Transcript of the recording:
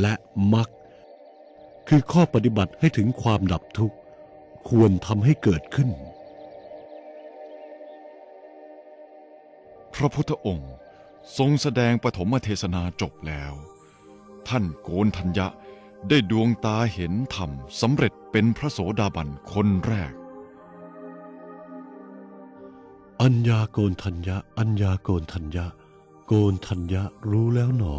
และมรรคคือข้อปฏิบัติให้ถึงความดับทุกข์ ควรทำให้เกิดขึ้น พระพุทธองค์ทรงแสดงปฐมเทศนาจบแล้ว ท่านโกนทัญญะได้ดวงตาเห็นธรรมสำเร็จเป็นพระโสดาบันคนแรก อัญญาโกนทัญญะ อัญญาโกนทัญญะ โกนทัญญะรู้แล้วหนอ